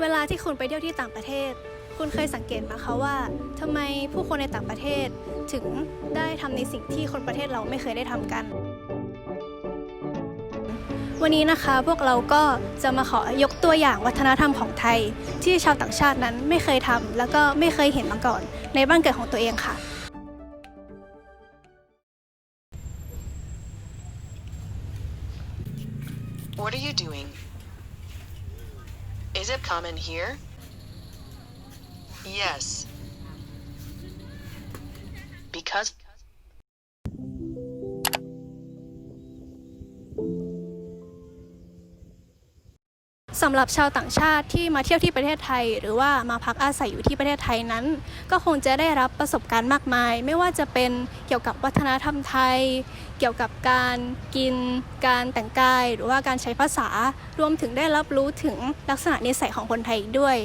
เวลาที่คุณไปเที่ยวที่ต่างประเทศ คุณเคยสังเกตไหมคะว่าทำไมผู้คนในต่างประเทศ ถึงได้ทำในสิ่งที่คนประเทศเราไม่เคยได้ทำกัน วันนี้นะคะพวกเราก็จะมาขอยกตัวอย่างวัฒนธรรมของไทย ที่ชาวต่างชาตินั้นไม่เคยทำแล้วก็ไม่เคยเห็นมาก่อน ในบ้านเกิดของตัวเองค่ะ What are you doing? Is it common here? Yes. Because ำหรับชาวต่างชาติที่มาเที่ยวที่ประเทศไทย หรือว่ามาพักอาศัยอยู่ที่ประเทศไทยนั้น ก็คงจะได้รับประสบการณ์มากมาย ไม่ว่าจะเป็นเกี่ยวกับวัฒนธรรมไทย เกี่ยวกับการกิน การแต่งกาย หรือว่าการใช้ภาษา รวมถึงได้รับรู้ถึงลักษณะนิสัยของคนไทยด้วย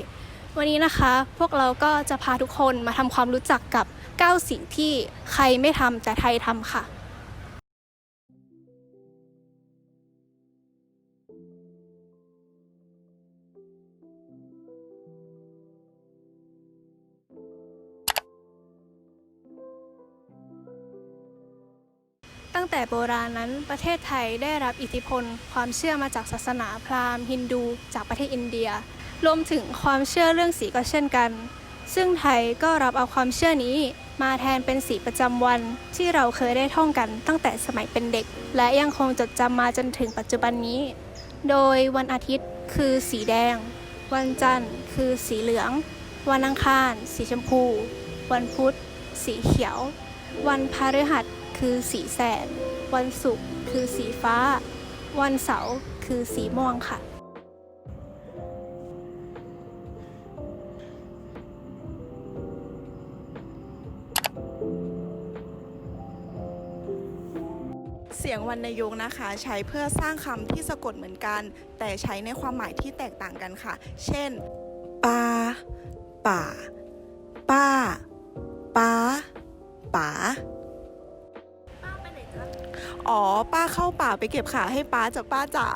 วันนี้นะคะพวกเราก็จะพาทุกคนมาทำความรู้จักกับ 9 สิ่งที่ใครไม่ทำแต่ไทยทำค่ะ ตั้งแต่โบราณนั้นประเทศไทยได้รับอิทธิพล ความเชื่อมาจากศาสนาพราหมณ์ฮินดู จากประเทศอินเดีย รวมถึงความเชื่อเรื่องสีก็เช่นกัน ซึ่งไทยก็รับเอาความเชื่อนี้มาแทนเป็นสีประจำวันที่เราเคยได้ท่องกันตั้งแต่สมัยเป็นเด็ก และยังคงจดจำมาจนถึงปัจจุบันนี้ โดยวันอาทิตย์คือสีแดง วันจันทร์คือสีเหลือง วันอังคาร สีชมพู วันพุธ สีเขียว วันพฤหัส คือสีแสด วันศุกร์คือสีฟ้า วันเสาร์คือสีม่วงค่ะ เสียงวรรณยุกต์นะคะ ใช้เพื่อสร้างคำที่สะกดเหมือนกัน แต่ใช้ในความหมายที่แตกต่างกันค่ะ เช่นปาป่า ป้าป้าป๋า อ๋อ ป้าเข้าป่าไปเก็บขาให้ป้าจากป้าจ๋า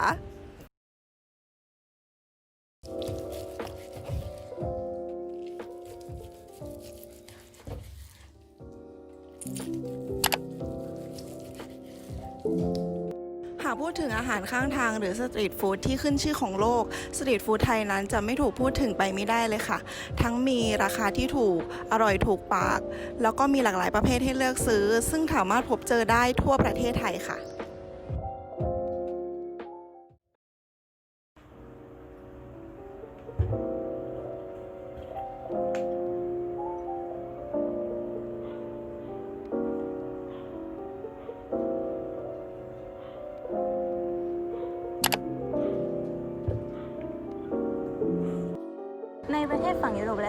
หากพูดถึงอาหารข้างทางหรือสตรีทฟู้ดที่ขึ้นชื่อของโลก สตรีทฟู้ดไทยนั้นจะไม่ถูกพูดถึงไปไม่ได้เลยค่ะ ทั้งมีราคาที่ถูก อร่อยถูกปาก แล้วก็มีหลากหลายประเภทให้เลือกซื้อ ซึ่งสามารถพบเจอได้ทั่วประเทศไทยค่ะ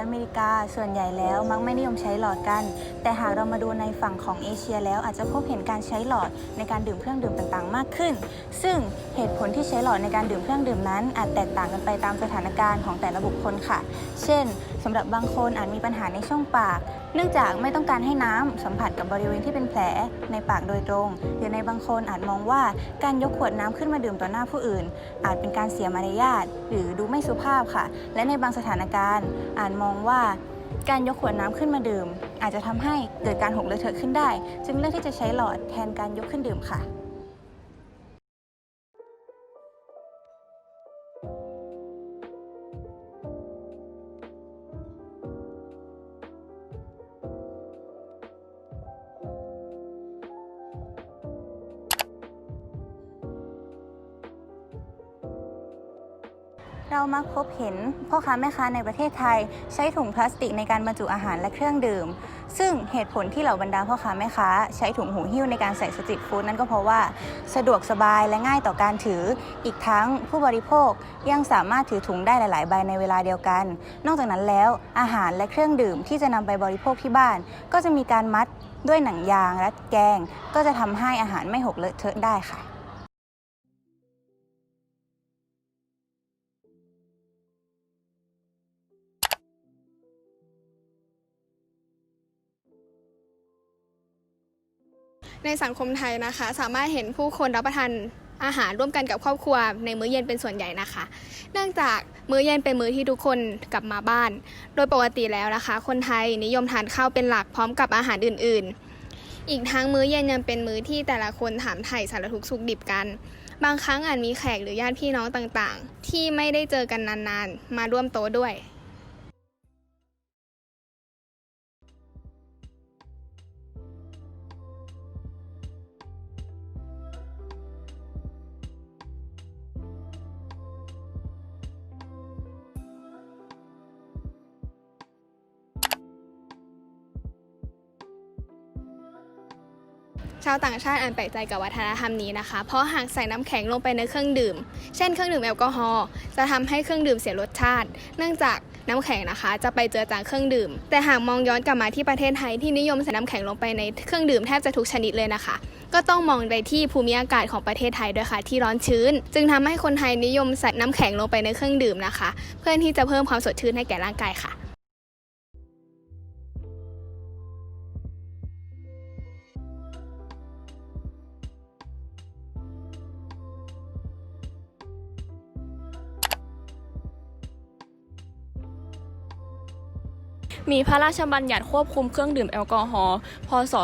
อเมริกา ส่วนใหญ่แล้วมักไม่นิยมใช้หลอดกัน แต่หากเรามาดูในฝั่งของเอเชียแล้วอาจจะพบเห็นการใช้หลอดในการดื่มเครื่องดื่มต่างๆ มากขึ้น ซึ่งเหตุผลที่ใช้หลอดในการดื่มเครื่องดื่มนั้น อาจแตกต่างกันไปตามสถานการณ์ของแต่ละบุคคลค่ะ เช่นสำหรับบางคนอาจมีปัญหาในช่องปาก เนื่องจากไม่ต้องการให้น้ำสัมผัสกับบริเวณที่เป็นแผลในปากโดยตรง หรือในบางคนอาจมองว่าการยกขวดน้ำขึ้นมาดื่มต่อหน้าผู้อื่น อาจเป็นการเสียมารยาทหรือดูไม่สุภาพค่ะ และในบางสถานการณ์ อาจมองว่าการยกขวดน้ำขึ้นมาดื่ม อาจจะทำให้เกิดการหกเลอะเทอะขึ้นได้ จึงเลือกที่จะใช้หลอดแทนการยกขึ้นดื่มค่ะ เรามักพบเห็นพ่อค้าแม่ค้าในประเทศไทย ใช้ถุงพลาสติกในการบรรจุอาหารและเครื่องดื่ม ซึ่งเหตุผลที่เหล่าบรรดาพ่อค้าแม่ค้า ใช้ถุงหูหิ้วในการใส่สตรีทฟู้ดนั้นก็เพราะว่า สะดวกสบายและง่ายต่อการถือ อีกทั้งผู้บริโภคยังสามารถถือถุงได้หลาย ๆ ใบในเวลาเดียวกัน นอกจากนั้นแล้วอาหารและเครื่องดื่มที่จะนำไปบริโภคที่บ้าน ก็จะมีการมัดด้วยหนังยางและแกง ก็จะทำให้อาหารไม่หกเลอะเทอะได้ค่ะ ในสังคมไทยนะคะ สามารถเห็นผู้คนรับประทานอาหารร่วมกันกับครอบครัวในมื้อเย็นเป็นส่วนใหญ่นะคะ เนื่องจากมื้อเย็นเป็นมื้อที่ทุกคนกลับมาบ้าน โดยปกติแล้วนะคะ คนไทยนิยมทานข้าวเป็นหลักพร้อมกับอาหารอื่น ๆ อีกทั้งมื้อเย็นยังเป็นมื้อที่แต่ละคนถามไถ่สารทุกข์สุขดิบกัน บางครั้งอาจมีแขกหรือญาติพี่น้องต่างๆ ที่ไม่ได้เจอกันนานๆ มาร่วมโต๊ะด้วย ชาวต่างชาติอาจแปลกใจกับวัฒนธรรมนี้นะคะ เพราะหากใส่น้ำแข็งลงไปในเครื่องดื่ม เช่นเครื่องดื่มแอลกอฮอล์ จะทำให้เครื่องดื่มเสียรสชาติ เนื่องจากน้ำแข็งนะคะ จะไปเจอจางเครื่องดื่ม แต่หากมองย้อนกลับมาที่ประเทศไทยที่นิยมใส่น้ำแข็งลงไปในเครื่องดื่มแทบจะทุกชนิดเลยนะคะ ก็ต้องมองไปที่ภูมิอากาศของประเทศไทยด้วยค่ะที่ร้อนชื้น จึงทำให้คนไทยนิยมใส่น้ำแข็งลงไปในเครื่องดื่มนะคะ เพื่อที่จะเพิ่มความสดชื่นให้แก่ร่างกายค่ะ มีพระราชบัญญัติควบคุมเครื่องดื่มแอลกอฮอล์ พศ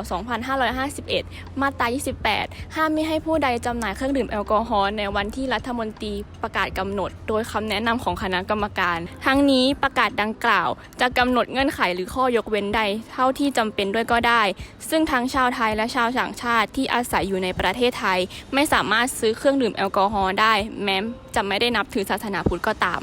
2551 มาตรา 28 ห้ามไม่ให้ผู้ใดจำหน่ายเครื่องดื่มแอลกอฮอล์ในวันที่รัฐมนตรีประกาศกำหนด โดยคำแนะนำของคณะกรรมการ ทั้งนี้ประกาศดังกล่าว จะกำหนดเงื่อนไขหรือข้อยกเว้นใด เท่าที่จำเป็นด้วยก็ได้ ซึ่งทั้งชาวไทยและชาวต่างชาติที่อาศัยอยู่ในประเทศไทย ไม่สามารถซื้อเครื่องดื่มแอลกอฮอล์ได้ แม้จะไม่ได้นับถือศาสนาพุทธก็ตาม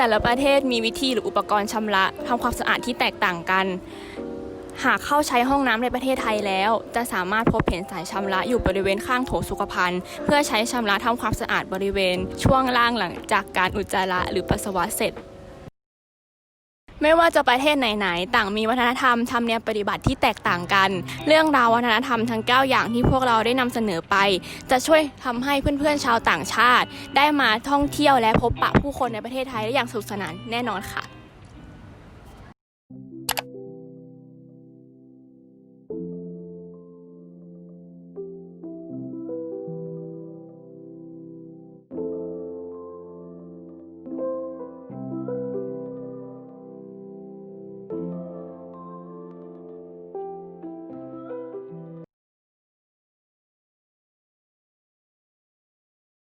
แต่ละประเทศมีวิธีหรืออุปกรณ์ชำระทำความสะอาดที่แตกต่างกัน หากเข้าใช้ห้องน้ำในประเทศไทยแล้ว จะสามารถพบเห็นสายชำระอยู่บริเวณข้างโถสุขภัณฑ์ เพื่อใช้ชำระทำความสะอาดบริเวณ ช่วงล่างหลังจากการอุจจาระหรือปัสสาวะเสร็จ ไม่ว่าจะประเทศไหนๆ ต่างมีวัฒนธรรมธรรมเนียมปฏิบัติที่แตกต่างกัน เรื่องราววัฒนธรรมทั้ง 9 อย่างที่พวกเราได้นำเสนอไป จะช่วยทำให้เพื่อนๆชาวต่างชาติ ได้มาท่องเที่ยวและพบปะผู้คนในประเทศไทยได้อย่างสนุกสนานแน่นอนค่ะ